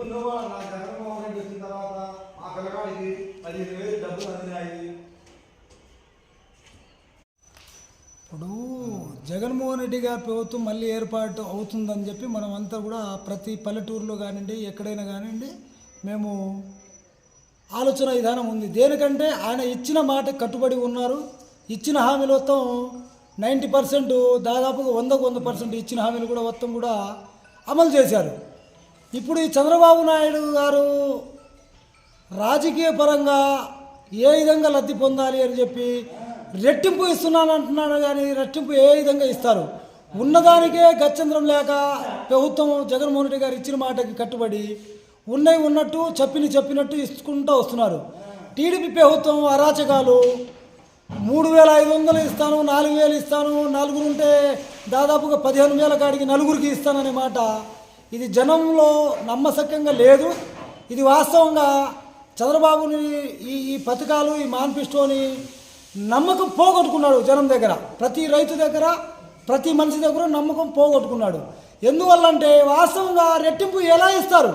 డబ్బు నువ్వు నా జగన్మోహన్ రెడ్డి వచ్చిన తర్వాత ఆ పిల్లగాడికి పదిహేను వేలు డబ్బులు అందినాయి. ఇప్పుడు జగన్మోహన్ రెడ్డి గారి ప్రభుత్వం మళ్ళీ ఏర్పాటు అవుతుందని చెప్పి మనం అంతా కూడా ప్రతి పల్లెటూరులో కానివ్వండి ఎక్కడైనా కానివ్వండి మేము ఆలోచన విధానం ఉంది. దేనికంటే ఆయన ఇచ్చిన మాట కట్టుబడి ఉన్నారు. ఇచ్చిన హామీలు మొత్తం నైంటీ పర్సెంట్ దాదాపుగా వందకు వంద పర్సెంట్ ఇచ్చిన హామీలు కూడా మొత్తం కూడా అమలు చేశారు. ఇప్పుడు ఈ చంద్రబాబు నాయుడు గారు రాజకీయ పరంగా ఏ విధంగా లబ్ధి పొందాలి అని చెప్పి రెట్టింపు ఇస్తున్నాను అంటున్నాడు కానీ రెట్టింపు ఏ విధంగా ఇస్తారు? ఉన్నదానికే గచ్చంద్రం లేక ప్రభుత్వం జగన్మోహన్ రెడ్డి గారు ఇచ్చిన మాటకి కట్టుబడి ఉన్నవి ఉన్నట్టు చెప్పిన చెప్పినట్టు ఇచ్చుకుంటూ వస్తున్నారు. టీడీపీ ప్రభుత్వం అరాచకాలు. మూడు వేల ఐదు వందలు ఇస్తాను నాలుగు వేలు ఇస్తాను నలుగురు ఉంటే దాదాపుగా పదిహేను వేల కాడికి నలుగురికి ఇస్తాననే మాట ఇది జనంలో నమ్మశక్యంగా లేదు. ఇది వాస్తవంగా చంద్రబాబుని ఈ ఈ పథకాలు ఈ మాన్పిస్టోని నమ్మకం పోగొట్టుకున్నాడు జనం దగ్గర. ప్రతి రైతు దగ్గర ప్రతి మనిషి దగ్గర నమ్మకం పోగొట్టుకున్నాడు. ఎందువల్లంటే వాస్తవంగా రెట్టింపు ఎలా ఇస్తారు?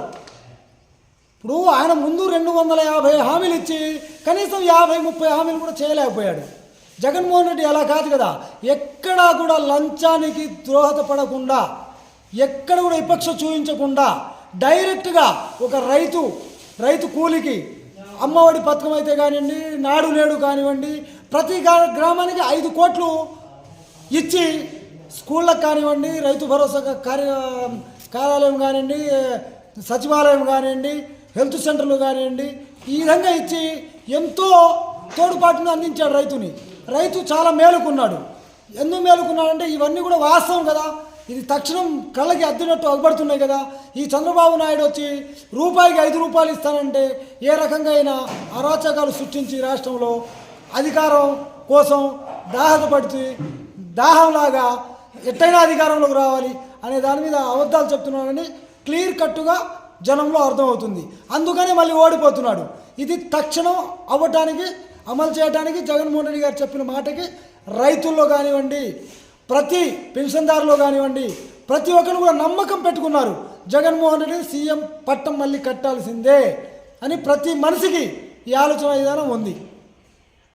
ఇప్పుడు ఆయన ముందు రెండు వందల యాభై హామీలు ఇచ్చి కనీసం యాభై ముప్పై హామీలు కూడా చేయలేకపోయాడు. జగన్మోహన్ రెడ్డి అలా కాదు కదా. ఎక్కడా కూడా లంచానికి ద్రోహదపడకుండా ఎక్కడ కూడా విపక్ష చూపించకుండా డైరెక్ట్గా ఒక రైతు రైతు కూలికి అమ్మఒడి పథకం అయితే కానివ్వండి నాడు నేడు కానివ్వండి ప్రతి గ్రామానికి ఐదు కోట్లు ఇచ్చి స్కూళ్ళకు కానివ్వండి రైతు భరోసా కార్య కార్యాలయం కానివ్వండి సచివాలయం కానివ్వండి హెల్త్ సెంటర్లు కానివ్వండి ఈ విధంగా ఇచ్చి ఎంతో తోడుపాటును అందించాడు రైతుని. రైతు చాలా మేలుకున్నాడు. ఎందుకు మేలుకున్నాడంటే ఇవన్నీ కూడా వాస్తవం కదా. ఇది తక్షణం కళ్ళకి అద్దినట్టు అగబడుతున్నాయి కదా. ఈ చంద్రబాబు నాయుడు వచ్చి రూపాయికి ఐదు రూపాయలు ఇస్తానంటే ఏ రకంగా అయినా అరాచకాలు సృష్టించి రాష్ట్రంలో అధికారం కోసం దాహపడుతూ దాహంలాగా ఎట్టైనా అధికారంలోకి రావాలి అనే దాని మీద అబద్ధాలు చెప్తున్నాడని క్లియర్ కట్టుగా జనంలో అర్థమవుతుంది. అందుకనే మళ్ళీ ఓడిపోతున్నాడు. ఇది తక్షణం అవ్వటానికి అమలు చేయడానికి జగన్మోహన్ రెడ్డి గారు చెప్పిన మాటకి రైతుల్లో కానివ్వండి ప్రతి పెన్షన్దారులో కానివ్వండి ప్రతి ఒక్కరు కూడా నమ్మకం పెట్టుకున్నారు. జగన్మోహన్ రెడ్డి సీఎం పట్టం మళ్ళీ కట్టాల్సిందే అని ప్రతి మనిషికి ఈ ఆలోచన విధానం ఉంది.